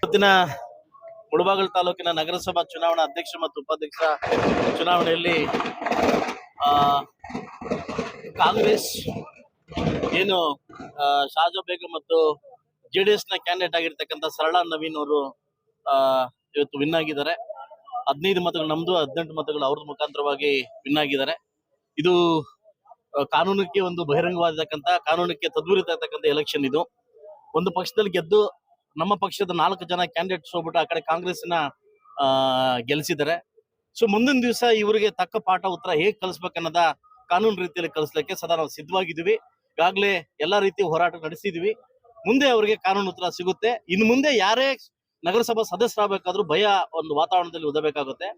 ಇವತ್ತಿನ ಮುಳಬಾಗಲ್ ತಾಲೂಕಿನ ನಗರಸಭಾ ಚುನಾವಣಾ ಅಧ್ಯಕ್ಷ ಮತ್ತು ಉಪಾಧ್ಯಕ್ಷ ಚುನಾವಣೆಯಲ್ಲಿ ಕಾಂಗ್ರೆಸ್ ಏನು ಶಾಜಾ ಬೇಗಂ ಮತ್ತು ಜೆ ಡಿ ಎಸ್ನ ಕ್ಯಾಂಡಿಡೇಟ್ ಆಗಿರ್ತಕ್ಕಂಥ ಸರಳಾ ನವೀನ್ ಅವರು ಇವತ್ತು ವಿನ್ ಆಗಿದ್ದಾರೆ. ಹದಿನೈದು ಮತಗಳು ನಮ್ದು, ಹದಿನೆಂಟು ಮತಗಳು ಅವ್ರ ಮುಖಾಂತರವಾಗಿ ವಿನ್ ಆಗಿದ್ದಾರೆ. ಇದು ಕಾನೂನಕ್ಕೆ ಒಂದು ಬಹಿರಂಗವಾಗಿರ್ತಕ್ಕಂಥ ಕಾನೂನಕ್ಕೆ ಇರ್ತಕ್ಕಂಥ ಎಲೆಕ್ಷನ್ ಇದು. ಒಂದು ಪಕ್ಷದಲ್ಲಿ ಗೆದ್ದು ನಮ್ಮ ಪಕ್ಷದ ನಾಲ್ಕು ಜನ ಕ್ಯಾಂಡಿಡೇಟ್ಸ್ ಹೋಗ್ಬಿಟ್ಟು ಆ ಕಡೆ ಕಾಂಗ್ರೆಸ್ನ ಗೆಲ್ಲಿಸಿದ್ದಾರೆ ಸೊ ಮುಂದಿನ ದಿವಸ ಇವರಿಗೆ ತಕ್ಕ ಪಾಠ ಉತ್ತರ ಹೇಗೆ ಕಲಿಸ್ಬೇಕನ್ನೋದ ಕಾನೂನು ರೀತಿಯಲ್ಲಿ ಕಲಿಸ್ಲಿಕ್ಕೆ ಸದಾ ನಾವು ಸಿದ್ಧವಾಗಿದ್ದೀವಿ. ಈಗಾಗಲೇ ಎಲ್ಲಾ ರೀತಿ ಹೋರಾಟ ನಡೆಸಿದೀವಿ ಮುಂದೆ ಅವರಿಗೆ ಕಾನೂನು ಉತ್ತರ ಸಿಗುತ್ತೆ. ಇನ್ನು ಮುಂದೆ ಯಾರೇ ನಗರಸಭಾ ಸದಸ್ಯರಾಗಬೇಕಾದ್ರೂ ಭಯ ಒಂದು ವಾತಾವರಣದಲ್ಲಿ ಓದಬೇಕಾಗುತ್ತೆ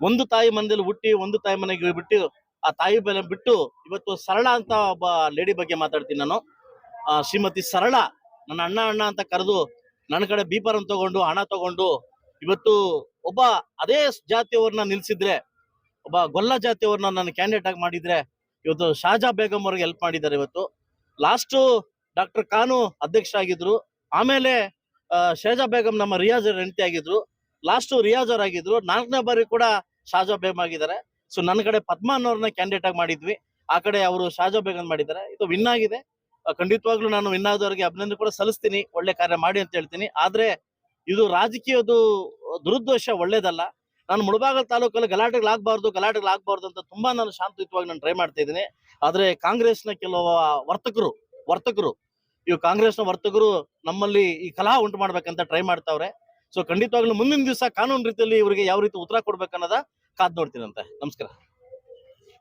ಒಂದು ತಾಯಿ ಮನೆಯಲ್ಲಿ ಹುಟ್ಟಿ ಒಂದು ತಾಯಿ ಮನೆಗೆ ಬಿಟ್ಟು ಆ ತಾಯಿ ಬೆಲೆ ಬಿಟ್ಟು ಇವತ್ತು ಸರಳ ಅಂತ ಒಬ್ಬ ಲೇಡಿ ಬಗ್ಗೆ ಮಾತಾಡ್ತೀನಿ ನಾನು. ಶ್ರೀಮತಿ ಸರಳ ನನ್ನ ಅಣ್ಣ ಅಣ್ಣ ಅಂತ ಕರೆದು ನನ್ನ ಕಡೆ ಬೀಪರಂ ತಗೊಂಡು, ಹಣ ತಗೊಂಡು ಇವತ್ತು ಒಬ್ಬ ಅದೇ ಜಾತಿಯವ್ರನ್ನ ನಿಲ್ಸಿದ್ರೆ, ಒಬ್ಬ ಗೊಲ್ಲ ಜಾತಿಯವ್ರನ್ನ ನನ್ನ ಕ್ಯಾಂಡಿಡೇಟ್ ಆಗಿ ಮಾಡಿದ್ರೆ ಇವತ್ತು ಶಾಜಾ ಬೇಗಂ ಅವ್ರಿಗೆ ಹೆಲ್ಪ್ ಮಾಡಿದ್ದಾರೆ ಇವತ್ತು. ಲಾಸ್ಟು ಡಾಕ್ಟರ್ ಖಾನು ಅಧ್ಯಕ್ಷ ಆಗಿದ್ರು ಆಮೇಲೆ ಶೇಜಾ ಬೇಗಂ ನಮ್ಮ ರಿಯಾಜ್ ಎಂಟಿ ಹೆಂಡತಿ ಆಗಿದ್ರು. ಲಾಸ್ಟು ರಿಯಾಜ್ ಅವ್ರು ಆಗಿದ್ರು. ನಾಲ್ಕನೇ ಬಾರಿ ಕೂಡ ಶಾಜಾ ಬೇಗಂ ಆಗಿದ್ದಾರೆ. ಸೊ ನನ್ನ ಕಡೆ ಪದ್ಮ ಕ್ಯಾಂಡಿಡೇಟ್ ಆಗಿ ಮಾಡಿದ್ವಿ. ಆ ಕಡೆ ಅವರು ಶಾಜಾ ಬೇಗಂ ಮಾಡಿದ್ದಾರೆ. ಇದು ವಿನ್ ಆಗಿದೆ. ಖಂಡಿತವಾಗ್ಲೂ ನಾನು ಇನ್ನಾದವರಿಗೆ ಅಭಿನಂದನೆ ಕೂಡ ಸಲ್ಲಿಸ್ತೀನಿ. ಒಳ್ಳೆ ಕಾರ್ಯ ಮಾಡಿ ಅಂತ ಹೇಳ್ತೀನಿ. ಆದ್ರೆ ಇದು ರಾಜಕೀಯದ್ದು ದುರುದ್ದೇಶ, ಒಳ್ಳೇದಲ್ಲ. ನಾನು ಮುಳಬಾಗಲ್ ತಾಲೂಕಲ್ಲಿ ಗಲಾಟೆಗಳಾಗಬಾರ್ದು ಗಲಾಟೆಗಳಾಗಬಾರ್ದು ಅಂತ ತುಂಬಾ ನಾನು ಶಾಂತಿಯುತವಾಗಿ ನಾನು ಟ್ರೈ ಮಾಡ್ತಾ ಇದ್ದೀನಿ. ಆದ್ರೆ ಕಾಂಗ್ರೆಸ್ನ ಕೆಲವು ವರ್ತಕರು ವರ್ತಕರು, ಇವು ಕಾಂಗ್ರೆಸ್ನ ವರ್ತಕರು ನಮ್ಮಲ್ಲಿ ಈ ಕಲಹ ಉಂಟು ಮಾಡ್ಬೇಕಂತ ಟ್ರೈ ಮಾಡ್ತಾವ್ರೆ. ಸೊ ಖಂಡಿತವಾಗ್ಲೂ ಮುಂದಿನ ದಿವಸ ಕಾನೂನು ರೀತಿಯಲ್ಲಿ ಇವರಿಗೆ ಯಾವ ರೀತಿ ಉತ್ತರ ಕೊಡ್ಬೇಕನ್ನೋದ ಕಾದ್ ನೋಡ್ತೀನಂತೆ. ನಮಸ್ಕಾರ.